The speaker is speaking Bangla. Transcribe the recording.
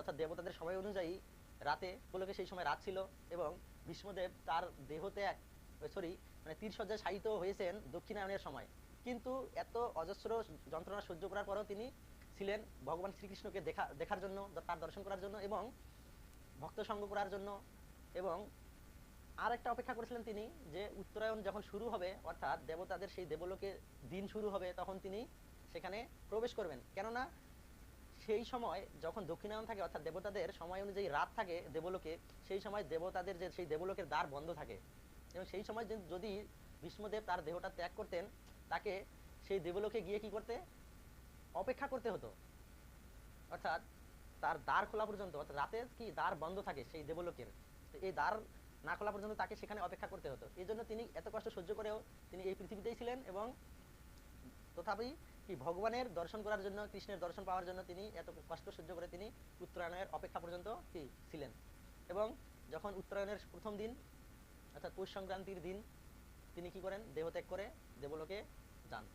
অর্থাৎ দেবতাদের সময় অনুযায়ী রাতে গোলকে সেই সময় রাত ছিল এবং ভীষ্মদেব তার দেহ ত্যাগ সরি মানে তীরসজ্জায় শায়িত হয়েছেন দক্ষিণায়নের সময়। কিন্তু এত অজস্র যন্ত্রণা সহ্য করার পরেও তিনি ছিলেন ভগবান শ্রীকৃষ্ণকে দেখা, দেখার জন্য, তার দর্শন করার জন্য এবং ভক্ত সঙ্গ করার জন্য এবং আর একটা অপেক্ষা করেছিলেন তিনি যে উত্তরায়ণ যখন শুরু হবে, অর্থাৎ দেবতাদের সেই দেবলোকে দিন শুরু হবে, তখন তিনি সেখানে প্রবেশ করবেন। কেননা সেই সময় যখন দক্ষিণায়ন থাকে, অর্থাৎ দেবতাদের সময় অনুযায়ী রাত থাকে দেবলোকে, সেই সময় দেবতাদের যে, সেই দেবলোকের দ্বার বন্ধ থাকে। এবং সেই সময় যদি ভীষ্মদেব তার দেহটা ত্যাগ করতেন, তাকে সেই দেবলোকে গিয়ে কি করতে? অপেক্ষা করতে হতো। অর্থাৎ তার দ্বার খোলা পর্যন্ত, অর্থাৎ রাতে কি দ্বার বন্ধ থাকে সেই দেবলোকের? এই দ্বার না খোলা পর্যন্ত তাকে সেখানে অপেক্ষা করতে হতো। এই জন্য তিনি এত কষ্ট সহ্য করেও তিনি এই পৃথিবীতেই ছিলেন এবং তথাপি কি ভগবানের দর্শন করার জন্য, কৃষ্ণের দর্শন পাওয়ার জন্য তিনি এত কষ্ট সহ্য করে তিনি উত্তরায়ণের অপেক্ষা পর্যন্ত কি ছিলেন? এবং যখন উত্তরায়ণের প্রথম দিন, অর্থাৎ পৌষ সংক্রান্তির দিন, তিনি কি করেন? দেহত্যাগ করে দেবলোকে যান।